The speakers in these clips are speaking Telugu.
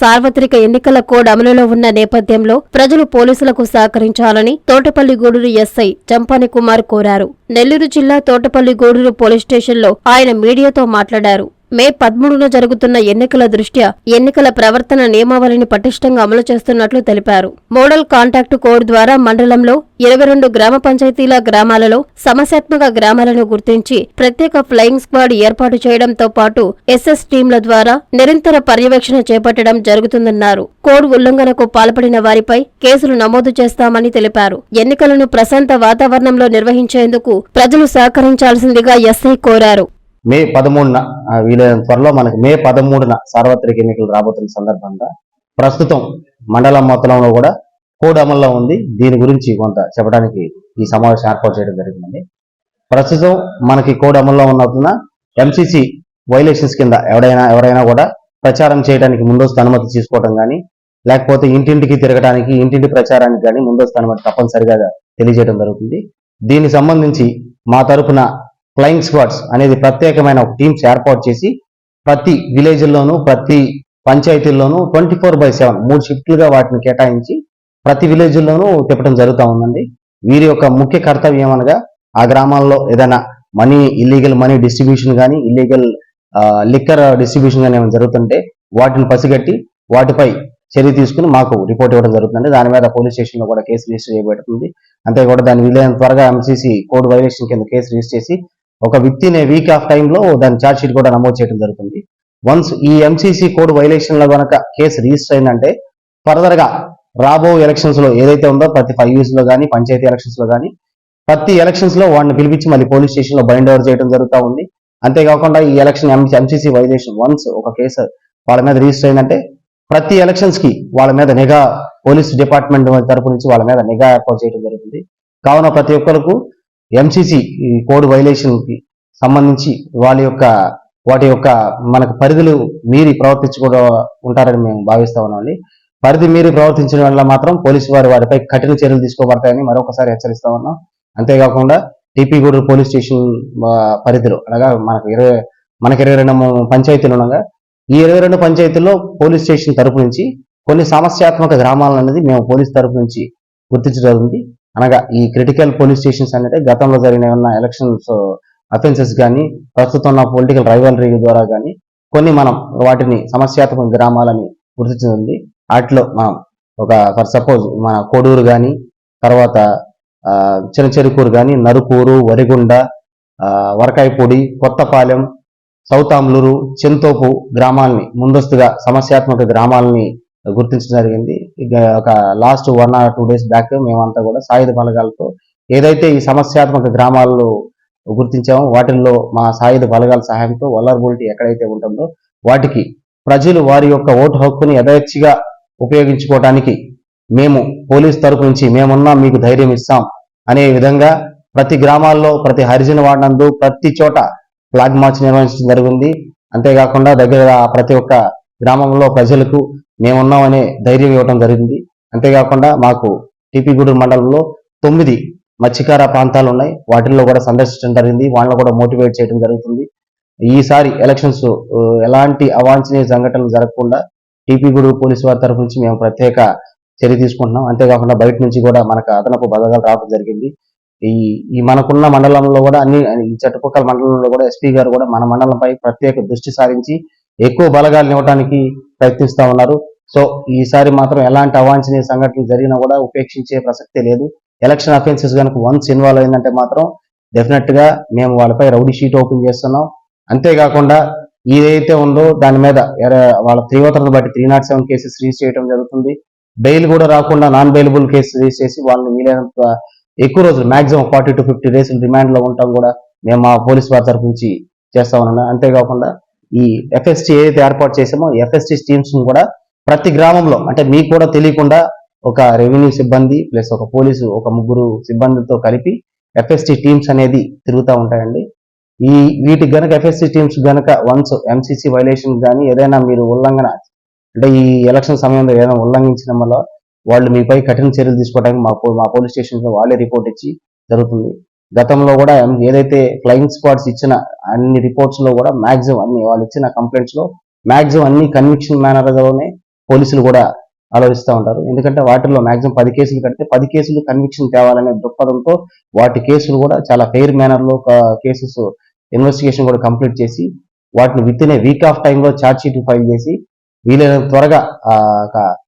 సార్వత్రిక ఎన్నికల కోడ్ అమలులో ఉన్న నేపథ్యంలో ప్రజలు పోలీసులకు సహకరించాలని తోటపల్లిగూడూరు ఎస్ఐ చంపాని కుమార్ కోరారు. నెల్లూరు జిల్లా తోటపల్లిగూడూరు పోలీస్ స్టేషన్లో ఆయన మీడియాతో మాట్లాడారు. మే పదమూడున జరుగుతున్న ఎన్నికల దృష్ట్యా ఎన్నికల ప్రవర్తన నియమావళిని పటిష్టంగా అమలు చేస్తున్నట్లు తెలిపారు. మోడల్ కాంటాక్ట్ కోడ్ ద్వారా మండలంలో ఇరవై రెండు గ్రామ పంచాయతీల గ్రామాలలో సమస్యాత్మక గ్రామాలను గుర్తించి ప్రత్యేక ఫ్లయింగ్ స్క్వాడ్ ఏర్పాటు చేయడంతో పాటు ఎస్ఎస్ టీంల ద్వారా నిరంతర పర్యవేక్షణ చేపట్టడం జరుగుతుందన్నారు. కోడ్ ఉల్లంఘనకు పాల్పడిన వారిపై కేసులు నమోదు చేస్తామని తెలిపారు. ఎన్నికలను ప్రశాంత వాతావరణంలో నిర్వహించేందుకు ప్రజలు సహకరించాల్సిందిగా ఎస్ఐ కోరారు. మే పదమూడున వీలైన త్వరలో మనకి మే పదమూడున సార్వత్రిక ఎన్నికలు రాబోతున్న సందర్భంగా ప్రస్తుతం మండలం మొత్తంలో కూడా కోడ్ అమల్లో ఉంది. దీని గురించి కొంత చెప్పడానికి ఈ సమావేశం ఏర్పాటు చేయడం జరిగిందండి. ప్రస్తుతం మనకి కోడ్ అమల్లో ఉన్నప్పుడున ఎంసీసీ వైలేషన్స్ కింద ఎవరైనా ఎవరైనా కూడా ప్రచారం చేయడానికి ముందస్తు అనుమతి తీసుకోవడం కానీ లేకపోతే ఇంటింటికి తిరగడానికి ఇంటింటి ప్రచారానికి కానీ ముందస్తు అనుమతి తప్పనిసరిగా తెలియజేయడం జరుగుతుంది. దీనికి సంబంధించి మా తరపున ఫ్లయింగ్ స్క్వాడ్స్ అనేది ప్రత్యేకమైన ఒక టీమ్స్ ఏర్పాటు చేసి ప్రతి విలేజ్లోనూ ప్రతి పంచాయతీల్లోనూ ట్వంటీ ఫోర్ బై సెవెన్ మూడు షిఫ్ట్లుగా వాటిని కేటాయించి ప్రతి విలేజ్లోనూ తిప్పడం జరుగుతూ ఉందండి. వీరి యొక్క ముఖ్య కర్తవ్యం అనగా ఆ గ్రామాల్లో ఏదైనా మనీ ఇల్లీగల్ మనీ డిస్ట్రిబ్యూషన్ కానీ ఇల్లీగల్ లిక్కర్ డిస్ట్రిబ్యూషన్ కానీ ఏమైనా జరుగుతుంటే వాటిని పసిగట్టి వాటిపై చర్య తీసుకుని మాకు రిపోర్ట్ ఇవ్వడం జరుగుతుంది దాని మీద పోలీస్ స్టేషన్లో కూడా కేసు రిజిస్టర్ చేయబడుతుంది. అంతేకాకుండా దాని వీలైన త్వరగా ఎంసీసీ కోడ్ వైలేషన్ కింద కేసు రిజిస్టర్ చేసి ఒక within a week of టైంలో దాని ఛార్జ్ షీట్ కూడా నమోదు చేయడం జరుగుతుంది. వన్స్ ఈ ఎంసీసీ కోడ్ వైలేషన్ కనుక కేసు రిజిస్టర్ అయిందంటే ఫర్దర్గా రాబో ఎలక్షన్స్లో ఏదైతే ఉందో ప్రతి ఫైవ్ ఇయర్స్లో కానీ పంచాయతీ ఎలక్షన్స్లో కానీ ప్రతి ఎలక్షన్స్లో వాడిని పిలిపించి మళ్ళీ పోలీస్ స్టేషన్లో బైండ్ ఓవర్ చేయడం జరుగుతూ ఉంది. అంతేకాకుండా ఈ ఎలక్షన్ ఎంసీసీ వైలేషన్ వన్స్ ఒక కేసు వాళ్ళ మీద రిజిస్టర్ అయిందంటే ప్రతి ఎలక్షన్స్కి వాళ్ళ మీద నిఘా పోలీస్ డిపార్ట్మెంట్ తరపు నుంచి వాళ్ళ మీద నిఘా ఏర్పాటు చేయడం జరుగుతుంది. కావున ప్రతి ఒక్కరికి ఎంసీసీ ఈ కోడ్ వైలేషన్కి సంబంధించి వాళ్ళ యొక్క వాటి యొక్క మనకు పరిధులు మీరి ప్రవర్తించకుండా ఉంటారని మేము భావిస్తా ఉన్నామండి పరిధి మీరి ప్రవర్తించడం వల్ల మాత్రం పోలీసు వారు వారిపై కఠిన చర్యలు తీసుకోబడతాయని మరొకసారి హెచ్చరిస్తా ఉన్నాం. అంతేకాకుండా టీపీగూడూరు పోలీస్ స్టేషన్ పరిధిలో అనగా మనకు ఇరవై మనకి ఇరవై రెండు పంచాయతీలు ఉండగా ఈ ఇరవై రెండు పంచాయతీల్లో పోలీస్ స్టేషన్ తరపు నుంచి కొన్ని సమస్యాత్మక గ్రామాలను అనేది మేము పోలీస్ తరపు నుంచి గుర్తించడం జరిగింది. అనగా ఈ క్రిటికల్ పోలీస్ స్టేషన్స్ అంటే గతంలో జరిగిన ఏమన్నా ఎలక్షన్స్ అఫెన్సెస్ కానీ ప్రస్తుతం ఉన్న పొలిటికల్ రైవలరీ ద్వారా కానీ కొన్ని మనం వాటిని సమస్యాత్మక గ్రామాలని గుర్తించింది. వాటిలో మనం ఒక ఫర్ సపోజ్ మన కోడూరు కానీ తర్వాత ఆ, చిన్న చెరుకూరు కానీ నరుకూరు వరిగుండ వరకాయపూడి కొత్తపాలెం సౌతాంలూరు చెంతోపు గ్రామాలని ముందస్తుగా సమస్యాత్మక గ్రామాలని గుర్తించడం జరిగింది. ఒక last one or two days back మేమంతా కూడా సాయుధ బలగాలతో ఏదైతే ఈ సమస్యాత్మక గ్రామాల్లో గుర్తించామో వాటిల్లో మా సాయుధ బలగాల సహాయంతో వలరబిలిటీ ఎక్కడైతే ఉంటుందో వాటికి ప్రజలు వారి యొక్క ఓటు హక్కుని యథేచ్ఛగా ఉపయోగించుకోవడానికి మేము పోలీస్ తరపు నుంచి మేమున్నా మీకు ధైర్యం ఇస్తాం అనే విధంగా ప్రతి గ్రామాల్లో ప్రతి హరిజన వాడినందు ప్రతి చోట ఫ్లాగ్ మార్చ్ నిర్వహించడం జరిగింది. అంతేకాకుండా దగ్గర ప్రతి ఒక్క గ్రామంలో ప్రజలకు మేమున్నామనే ధైర్యం ఇవ్వడం జరిగింది. అంతేకాకుండా మాకు టీపీగూడూరు మండలంలో తొమ్మిది మత్స్యకార ప్రాంతాలు ఉన్నాయి వాటిల్లో కూడా సందర్శించడం జరిగింది. వాళ్ళని కూడా మోటివేట్ చేయడం జరుగుతుంది. ఈసారి ఎలక్షన్స్ ఎలాంటి అవాంఛనీయ సంఘటనలు జరగకుండా టీపీగూడూరు పోలీసు వారి తరపు నుంచి మేము ప్రత్యేక చర్య తీసుకుంటున్నాం. అంతేకాకుండా బయట నుంచి కూడా మనకు అదనపు బలగాలు రావడం జరిగింది. ఈ ఈ మనకున్న మండలంలో కూడా అన్ని ఈ చుట్టుపక్కల మండలంలో కూడా ఎస్పీ గారు కూడా మన మండలంపై ప్రత్యేక దృష్టి సారించి ఎక్కువ బలగాలను ఇవ్వడానికి ప్రయత్నిస్తూ ఉన్నారు. సో ఈసారి మాత్రం ఎలాంటి అవాంఛనీయ సంఘటనలు జరిగినా కూడా ఉపేక్షించే ప్రసక్తే లేదు. ఎలక్షన్ అఫెన్సెస్ కనుక వన్స్ ఇన్వాల్వ్ అయిందంటే మాత్రం డెఫినెట్గా మేము వాళ్ళపై రౌడీ షీట్ ఓపెన్ చేస్తున్నాం. అంతేకాకుండా ఏదైతే ఉందో దాని మీద వాళ్ళ తీవ్రతను బట్టి three not seven cases register చేయడం జరుగుతుంది. బెయిల్ కూడా రాకుండా నాన్ బెయిలబుల్ కేసు రిజిస్టర్ చేసి వాళ్ళని వీలైనంత ఎక్కువ రోజులు maximum forty to fifty days రిమాండ్లో ఉండటం కూడా మేము మా పోలీస్ వారి తరపు నుంచి చేస్తా ఉన్నాం. అంతేకాకుండా ఈ ఎఫ్ఎస్టీ ఏదైతే ఏర్పాటు చేసామో ఎఫ్ఎస్టీ టీమ్స్ కూడా ప్రతి గ్రామంలో అంటే మీకు కూడా తెలియకుండా ఒక రెవెన్యూ సిబ్బంది ప్లస్ ఒక పోలీసు ఒక ముగ్గురు సిబ్బందితో కలిపి ఎఫ్ఎస్టీ టీమ్స్ అనేది తిరుగుతూ ఉంటాయండి. ఈ వీటికి గనక ఎఫ్ఎస్సి టీమ్స్ గనక వన్స్ ఎంసీసీ వైలేషన్ కానీ ఏదైనా మీరు ఉల్లంఘన అంటే ఈ ఎలక్షన్ సమయంలో ఏదైనా ఉల్లంఘించడం వల్ల వాళ్ళు మీపై కఠిన చర్యలు తీసుకోవడానికి మా మా పోలీస్ స్టేషన్లో వాళ్ళే రిపోర్ట్ ఇచ్చి జరుగుతుంది. గతంలో కూడా ఏదైతే ఫ్లయింగ్ స్క్వాడ్స్ ఇచ్చిన అన్ని రిపోర్ట్స్లో కూడా మాక్సిమం అన్ని వాళ్ళు ఇచ్చిన కంప్లైంట్స్లో మాక్సిమం అన్ని కన్విక్షన్ మేనర్లోనే పోలీసులు కూడా ఆలోచిస్తూ ఉంటారు. ఎందుకంటే వాటిల్లో మాక్సిమం పది కేసులు కడితే పది కేసులు కన్విక్షన్ తేవాలనే దృక్పథంతో వాటి కేసులు కూడా చాలా ఫెయిర్ మేనర్లో కేసెస్ ఇన్వెస్టిగేషన్ కూడా కంప్లీట్ చేసి వాటిని within a week of టైంలో ఛార్జ్ షీట్ ఫైల్ చేసి వీలైనంత త్వరగా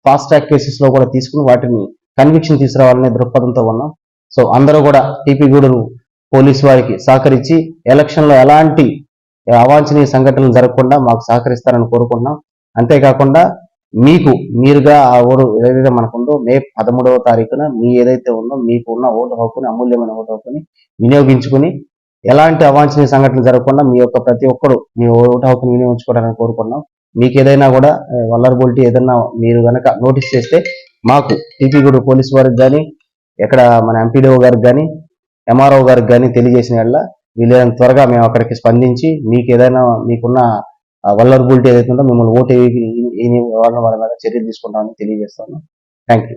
ఫాస్ట్ ట్రాక్ కేసెస్లో కూడా తీసుకుని వాటిని కన్విక్షన్ తీసుకురావాలనే దృక్పథంతో ఉన్నాం. సో అందరూ కూడా టీపీ గూడూరు పోలీసు వారికి సహకరించి ఎలక్షన్లో ఎలాంటి అవాంఛనీయ సంఘటనలు జరగకుండా మాకు సహకరిస్తారని కోరుకుంటున్నాం. అంతేకాకుండా మీకు మీరుగా ఆ ఓటు ఏదైతే మనకుందో మే పదమూడవ తారీఖున మీ ఏదైతే ఉందో మీకు ఉన్న ఓటు హక్కుని అమూల్యమైన ఓటు హక్కుని వినియోగించుకుని ఎలాంటి అవాంఛనీయ సంఘటనలు జరగకుండా మీ యొక్క ప్రతి ఒక్కరు మీ ఓటు హక్కుని వినియోగించుకోవడానికి కోరుకున్నాం మీకు ఏదైనా కూడా వల్లరబిలిటీ ఏదైనా మీరు కనుక నోటీస్ చేస్తే మాకు టీపీగూడు పోలీస్ వారికి కానీ ఎక్కడ మన ఎంపీడీఓ గారికి కానీ ఎంఆర్ఓ గారికి కానీ తెలియజేసిన వల్ల వీలైనంత త్వరగా మేము అక్కడికి స్పందించి మీకు ఏదైనా మీకున్న వల్లరబిలిటీ ఏదైతే ఉందో మిమ్మల్ని ఓటు వేయని వాళ్ళ వాళ్ళ మీద చర్యలు తీసుకుంటామని తెలియజేస్తాను. Thank you